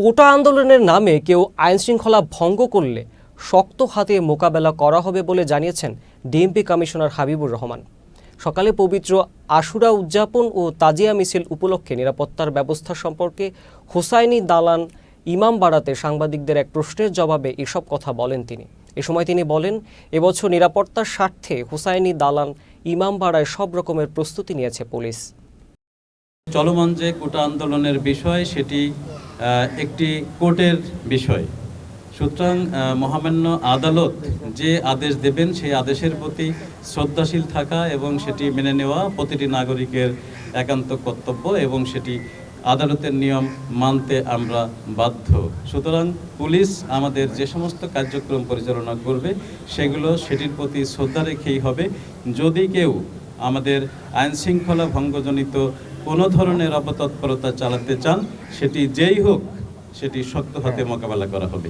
কোটা আন্দোলনের নামে কেউ আইনশৃঙ্খলা ভঙ্গ করলে শক্ত হাতে মোকাবেলা করা হবে বলে জানিয়েছেন ডিএমপি কমিশনার হাবিবুর রহমান। সকালে পবিত্র আশুরা উদযাপন ও তাজিয়া মিছিল উপলক্ষে নিরাপত্তার ব্যবস্থা সম্পর্কে হোসাইনি দালান ইমাম বাড়াতে সাংবাদিকদের এক প্রশ্নের জবাবে এসব কথা বলেন তিনি। এ সময় তিনি বলেন, এবছর নিরাপত্তার স্বার্থে হুসাইনি দালান ইমামবাড়ায় সব রকমের প্রস্তুতি নিয়েছে পুলিশ। চলমান যে কোটা আন্দোলনের বিষয়, সেটি একটি কোর্টের বিষয়। সুতরাং মহামান্য আদালত যে আদেশ দেবেন, সেই আদেশের প্রতি শ্রদ্ধাশীল থাকা এবং সেটি মেনে নেওয়া প্রতিটি নাগরিকের একান্ত কর্তব্য এবং সেটি আদালতের নিয়ম মানতে আমরা বাধ্য। সুতরাং পুলিশ আমাদের যে সমস্ত কার্যক্রম পরিচালনা করবে, সেগুলো সেটির প্রতি শ্রদ্ধা রেখেই হবে। যদি কেউ আমাদের আইন শৃঙ্খলা ভঙ্গজনিত কোনো ধরনের অপতৎপরতা চালাতে চান, সেটি যেই হোক, সেটি শক্ত হাতে মোকাবেলা করা হবে।